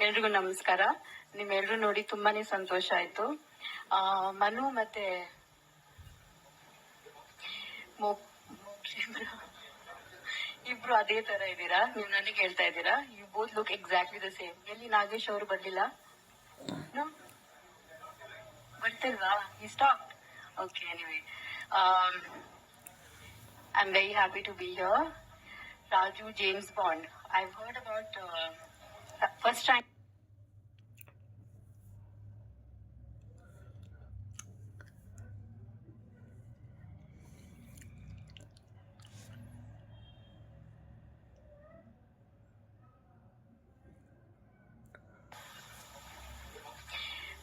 ಎಲ್ರಿಗೂ ನಮಸ್ಕಾರ. ನಿಮ್ಮೆಲ್ಲರೂ ನೋಡಿ ತುಂಬಾನೇ ಸಂತೋಷ ಆಯ್ತು. ಮನು ಮತ್ತೆ ಇಬ್ರು- ಅದೇ ತರ ಇದ್ದೀರಾ? ನೀವು ನನಗೆ ಹೇಳ್ತಾ ಇದ್ದೀರಾ? You both look exactly the same ಎಲ್ಲಿ ನಾಗೇಶ್ ಅವರು ಬರ್ಲಿಲ್ಲ? ಬರ್ತಿಲ್ವಾ? ಈ stop okay anyway I am very happy to be here Raju James Bond about first time ಮೋ-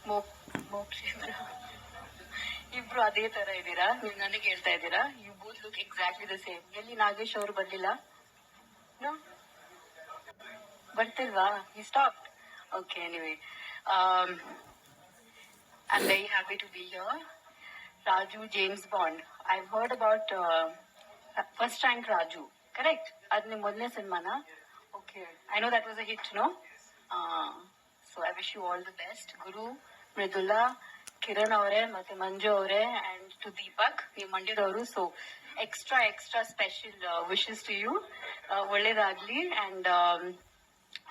ಮೋಕ್ಷ ಇಬ್ರು ಇಬ್ರು ಅದೇ ತರ ಇದ್ದೀರಾ? ನೀವು ನನಗೆ ಹೇಳ್ತಾ ಇದ್ದೀರಾ? You both look exactly the same ಎಲ್ಲಿ ನಾಗೇಶ್ ಅವರು ಬರ್ಲಿಲ್ಲ No? ಬರ್ತಿಲ್ವಾ? ಈ stop okay anyway I am very happy to be here Raju James Bond I heard about first rank Raju correct ಅದ್ ನಿಮ್ ಮೊದಲನೇ ಸಿನಿಮಾನ? Okay I know that was a hit no so I wish you all the best guru Mridula, Kiran ಅವರೇ ಮತ್ತೆ ಮಂಜು ಅವರೇ and to Deepak, ನೀವು ಮಂಡ್ಯದವರು so extra extra special wishes to you ಒಳ್ಳೇದಾಗ್ಲಿ and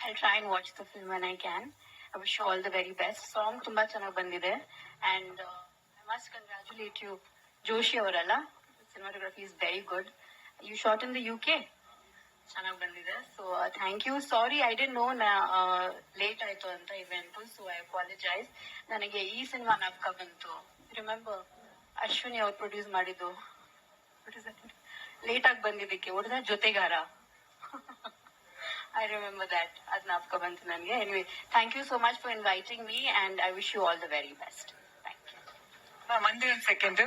I try and watch the film I can I wish all the very best song ತುಂಬಾ ಚೆನ್ನಾಗಿ ಬಂದಿದೆ. And I must congratulate you Joshi ಅವರಲ್ಲ? Cinematography is very good you shot in the U K ಚೆನ್ನಾಗಿ ಬಂದಿದೆ. So thank you sorry I didn't know late ಆಯ್ತು ಅಂತ event so I apologise ನನಗೆ ಈ ಸಿನಿಮಾ ನಾಪಕ ಬಂತು. ರಿಮೆಂಬರ್ ಅಶ್ವಿನಿ ಅವ್ರು ಪ್ರೊಡ್ಯೂಸ್ ಮಾಡಿದ್ದು. ಲೇಟ್ ಆಗಿ ಬಂದಿದ್ದಕ್ಕೆ, ಹೊಡೆದ ಜೊತೆಗಾರ. ಐ ರಿಮೆಂಬರ್ ದಟ್ ಅದ್ ನಾಪಕ ಬಂತು ನನಗೆ. Anyway thank you so much for inviting me and I wish you all the very best thank ma'am, ಒಂದೇ ಸೆಕೆಂಡ್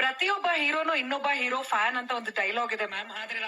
ಪ್ರತಿಯೊಬ್ಬ ಹೀರೋನು ಇನ್ನೊಬ್ಬ ಹೀರೋ ಫ್ಯಾನ್ ಅಂತ ಒಂದು ಡೈಲಾಗ್ ಇದೆ ಮ್ಯಾಮ್. ಆದ್ರೆ